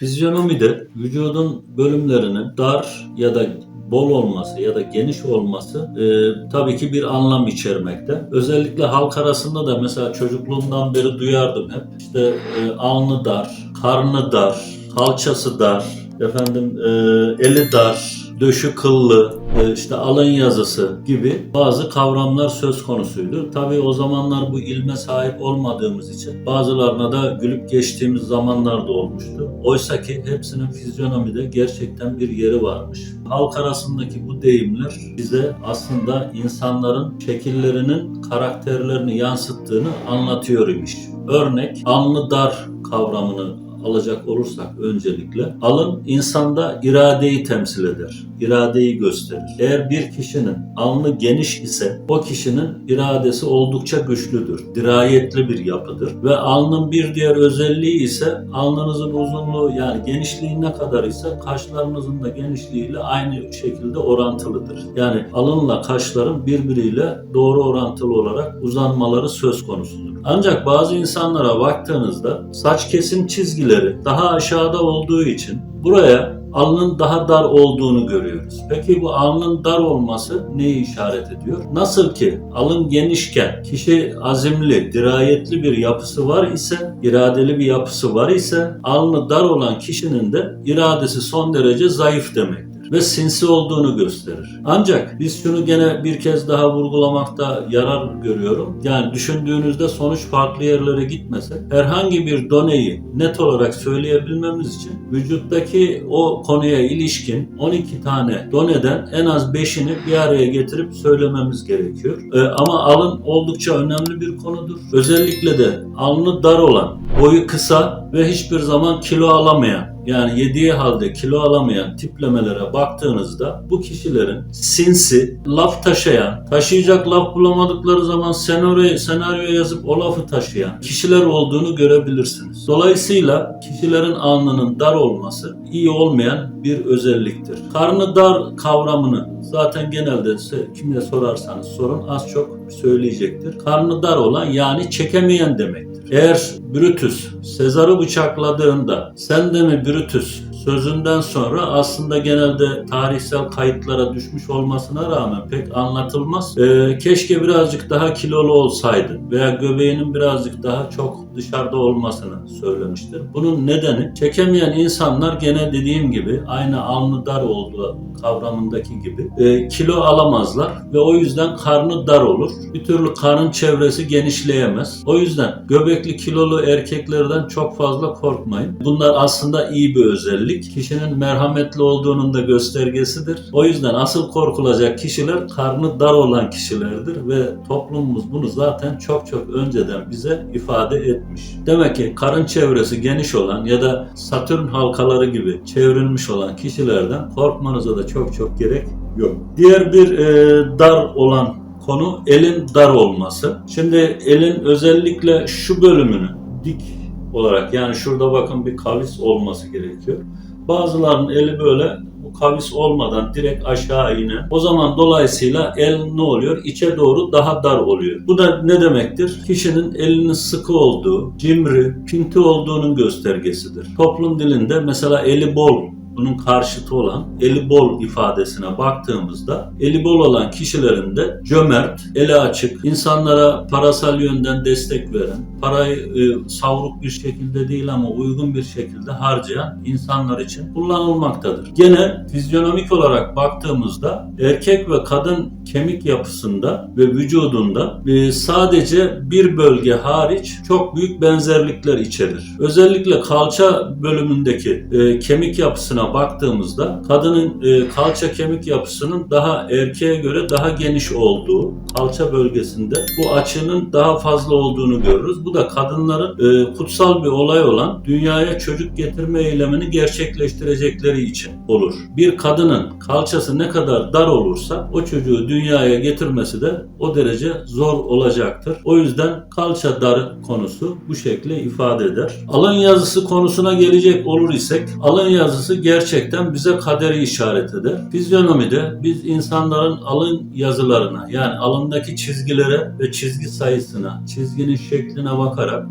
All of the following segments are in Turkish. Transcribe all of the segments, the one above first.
Fizyonomide vücudun bölümlerinin dar ya da bol olması ya da geniş olması e, tabii ki bir anlam içermekte. Özellikle halk arasında da mesela çocukluğumdan beri duyardım hep. İşte e, alnı dar, karnı dar, kalçası dar, efendim e, eli dar, döşü kıllı, işte alın yazısı gibi bazı kavramlar söz konusuydu. Tabii o zamanlar bu ilme sahip olmadığımız için bazılarına da gülüp geçtiğimiz zamanlar da olmuştu. Oysa ki hepsinin fizyonomide gerçekten bir yeri varmış. Halk arasındaki bu deyimler bize aslında insanların şekillerinin karakterlerini yansıttığını anlatıyor imiş. Örnek alnı dar kavramını alacak olursak öncelikle alın insanda iradeyi temsil eder. iradeyi gösterir. Eğer bir kişinin alnı geniş ise o kişinin iradesi oldukça güçlüdür. Dirayetli bir yapıdır. Ve alnın bir diğer özelliği ise alnınızın uzunluğu yani genişliği ne kadar ise kaşlarınızın da genişliğiyle aynı şekilde orantılıdır. Yani alınla kaşların birbiriyle doğru orantılı olarak uzanmaları söz konusudur. Ancak bazı insanlara baktığınızda saç kesim çizgileri daha aşağıda olduğu için buraya alnın daha dar olduğunu görüyoruz. Peki bu alnın dar olması neyi işaret ediyor? Nasıl ki alın genişken kişi azimli, dirayetli bir yapısı var ise, iradeli bir yapısı var ise alnı dar olan kişinin de iradesi son derece zayıf demektir ve sinsi olduğunu gösterir. Ancak biz şunu gene bir kez daha vurgulamakta yarar görüyorum. Yani düşündüğünüzde sonuç farklı yerlere gitmese herhangi bir doneyi net olarak söyleyebilmemiz için vücuttaki o konuya ilişkin 12 tane doneden en az 5'ini bir araya getirip söylememiz gerekiyor. Ee, ama alın oldukça önemli bir konudur. Özellikle de alnı dar olan, boyu kısa ve hiçbir zaman kilo alamayan yani yediği halde kilo alamayan tiplemelere baktığınızda bu kişilerin sinsi, laf taşıyan, taşıyacak laf bulamadıkları zaman senaryo, senaryo yazıp o lafı taşıyan kişiler olduğunu görebilirsiniz. Dolayısıyla kişilerin alnının dar olması iyi olmayan bir özelliktir. Karnı dar kavramını zaten genelde kimle sorarsanız sorun az çok söyleyecektir. Karnı dar olan yani çekemeyen demektir. Eğer Brutus Sezar'ı bıçakladığında sen de mi Brutus sözünden sonra aslında genelde tarihsel kayıtlara düşmüş olmasına rağmen pek anlatılmaz. Ee, keşke birazcık daha kilolu olsaydı veya göbeğinin birazcık daha çok dışarıda olmasını söylemiştir. Bunun nedeni çekemeyen insanlar gene dediğim gibi aynı alnı dar olduğu kavramındaki gibi e, kilo alamazlar ve o yüzden karnı dar olur. Bir türlü karın çevresi genişleyemez. O yüzden göbekli kilolu erkeklerden çok fazla korkmayın. Bunlar aslında iyi bir özellik. Kişinin merhametli olduğunun da göstergesidir. O yüzden asıl korkulacak kişiler karnı dar olan kişilerdir ve toplumumuz bunu zaten çok çok önceden bize ifade etmiş. Demek ki karın çevresi geniş olan ya da Satürn halkaları gibi çevrilmiş olan kişilerden korkmanıza da çok çok gerek yok. Diğer bir e, dar olan konu elin dar olması. Şimdi elin özellikle şu bölümünü dik olarak yani şurada bakın bir kavis olması gerekiyor. Bazılarının eli böyle bu kavis olmadan direkt aşağı inen. O zaman dolayısıyla el ne oluyor? İçe doğru daha dar oluyor. Bu da ne demektir? Kişinin elinin sıkı olduğu, cimri, pinti olduğunun göstergesidir. Toplum dilinde mesela eli bol bunun karşıtı olan eli bol ifadesine baktığımızda eli bol olan kişilerin de cömert, eli açık, insanlara parasal yönden destek veren, parayı e, savruk bir şekilde değil ama uygun bir şekilde harcayan insanlar için kullanılmaktadır. Gene fizyonomik olarak baktığımızda erkek ve kadın kemik yapısında ve vücudunda e, sadece bir bölge hariç çok büyük benzerlikler içerir. Özellikle kalça bölümündeki e, kemik yapısına baktığımızda kadının e, kalça kemik yapısının daha erkeğe göre daha geniş olduğu kalça bölgesinde bu açının daha fazla olduğunu görürüz. Bu da kadınların e, kutsal bir olay olan dünyaya çocuk getirme eylemini gerçekleştirecekleri için olur. Bir kadının kalçası ne kadar dar olursa o çocuğu dünyaya getirmesi de o derece zor olacaktır. O yüzden kalça dar konusu bu şekilde ifade eder. Alın yazısı konusuna gelecek olur isek alın yazısı gerçekten bize kaderi işaret eder. Fizyonomide biz insanların alın yazılarına yani alındaki çizgilere ve çizgi sayısına, çizginin şekline bakarak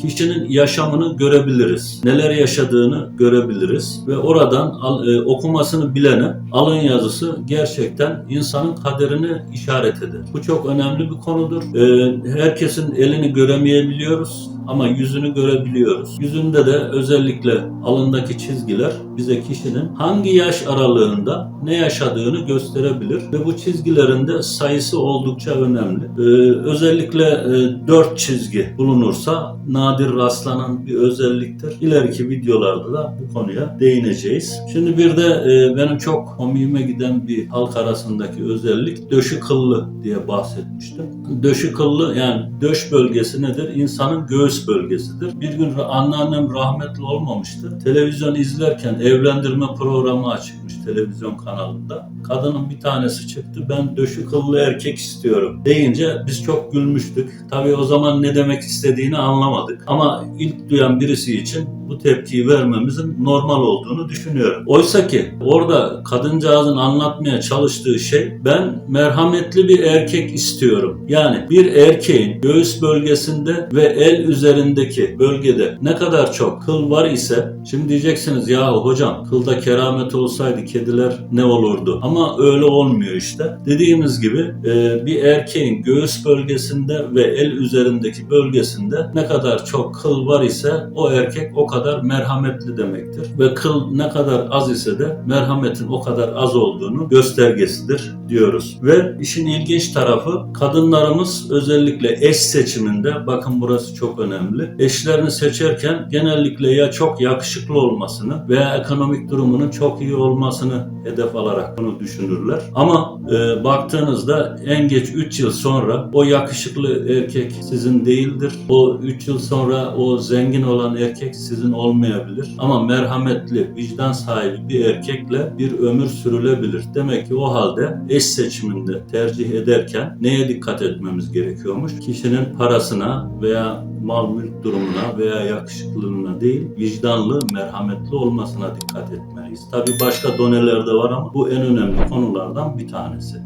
kişinin yaşamını görebiliriz. Neler yaşadığını görebiliriz ve oradan al- e, okumasını bilene alın yazısı gerçekten insanın kaderini işaret eder. Bu çok önemli bir konudur. E, herkesin elini göremeyebiliyoruz ama yüzünü görebiliyoruz. Yüzünde de özellikle alındaki çizgiler bize kişinin hangi yaş aralığında ne yaşadığını gösterebilir ve bu çizgilerin de sayısı oldukça önemli. Ee, özellikle e, 4 çizgi bulunursa nadir rastlanan bir özelliktir. İleriki videolarda da bu konuya değineceğiz. Şimdi bir de e, benim çok komiğime giden bir halk arasındaki özellik döşü kıllı diye bahsetmiştim. Döşü kıllı yani döş bölgesi nedir? İnsanın göğüs bölgesidir. Bir gün anneannem rahmetli olmamıştı. Televizyon izlerken evlendirme programı açıkmış televizyon kanalında. Kadının bir tanesi çıktı ben döşü kıllı erkek istiyorum deyince biz çok gülmüştük. Tabii o zaman ne demek istediğini anlamadık. Ama ilk duyan birisi için bu tepkiyi vermemizin normal olduğunu düşünüyorum. Oysa ki orada kadıncağızın anlatmaya çalıştığı şey ben merhametli bir erkek istiyorum. Yani bir erkeğin göğüs bölgesinde ve el üzerindeki bölgede ne kadar çok kıl var ise şimdi diyeceksiniz ya hocam kılda keramet olsaydı kediler ne olurdu? Ama öyle olmuyor işte. Dediğimiz gibi e, bir erkeğin göğüs bölgesinde ve el üzerindeki bölgesinde ne kadar çok kıl var ise o erkek o kadar merhametli demektir. Ve kıl ne kadar az ise de merhametin o kadar az olduğunu göstergesidir diyoruz. Ve işin ilginç tarafı kadınlarımız özellikle eş seçiminde bakın burası çok önemli. Eşlerini seçerken genellikle ya çok yakışıklı olmasını veya ekonomik durumunun çok iyi olmasını hedef alarak bunu düşünürler. Ama e, baktığınızda en geç 3 yıl sonra o yakışıklı erkek sizin değildir. O 3 yıl sonra o zengin olan erkek sizin olmayabilir. Ama merhametli, vicdan sahibi bir erkekle bir ömür sürülebilir. Demek ki o halde eş seçiminde tercih ederken neye dikkat etmemiz gerekiyormuş? Kişinin parasına veya mal mülk durumuna veya yakışıklılığına değil, vicdanlı, merhametli olmasına dikkat etmeliyiz. Tabii başka doneler de var ama bu en önemli konulardan bir tanesi.